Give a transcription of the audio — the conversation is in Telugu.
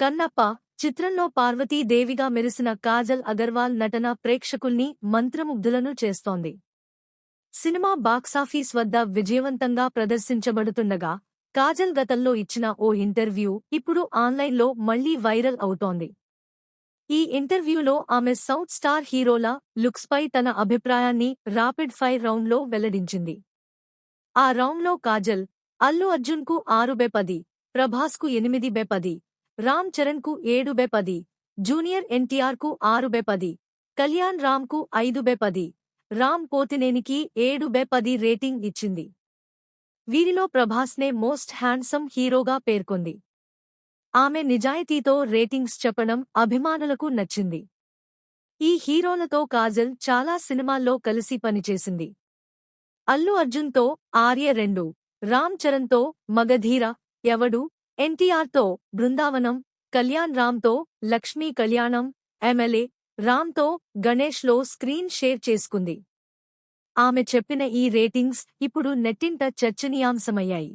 కన్నప్ప చిత్రంలో పార్వతీదేవిగా మెరిసిన కాజల్ అగర్వాల్ నటన ప్రేక్షకుల్ని మంత్రముగ్ధులను చేస్తోంది. సినిమా బాక్సాఫీస్ వద్ద విజయవంతంగా ప్రదర్శించబడుతుండగా కాజల్ గతంలో ఇచ్చిన ఓ ఇంటర్వ్యూ ఇప్పుడు ఆన్లైన్లో మళ్ళీ వైరల్ అవుతోంది. ఈ ఇంటర్వ్యూలో ఆమె సౌత్ స్టార్ హీరోల లుక్స్పై తన అభిప్రాయాన్ని రాపిడ్ ఫైర్ రౌండ్లో వెల్లడించింది. ఆ రౌండ్లో కాజల్ అల్లు అర్జున్కు ఆరు బె పది ప్రభాస్కు ఎనిమిది బె పది రామ్ చరణ్కు ఏడు బె పది జూనియర్ ఎన్టీఆర్కు ఆరు బె పది కళ్యాణ్ రామ్కు ఐదు బె పది రామ్ పోతినేనికి ఏడు బె పది రేటింగ్ ఇచ్చింది. వీరిలో ప్రభాస్నే మోస్ట్ హ్యాండ్సమ్ హీరోగా పేర్కొంది. ఆమె నిజాయితీతో రేటింగ్స్ చెప్పడం అభిమానులకు నచ్చింది. ఈ హీరోలతో కాజల్ చాలా సినిమాల్లో కలిసి పనిచేసింది. అల్లు అర్జున్తో ఆర్య రెండు రామ్ చరణ్తో మగధీర ఎవడు? ఎన్టీఆర్తో బృందావనం కళ్యాణ్ రామ్తో లక్ష్మీ కళ్యాణం ఎమ్మెల్యే రామ్తో గణేష్లో స్క్రీన్ షేర్ చేసుకుంది. ఆమె చెప్పిన ఈ రేటింగ్స్ ఇప్పుడు నెట్టింట చర్చనీయాంశమయ్యాయి.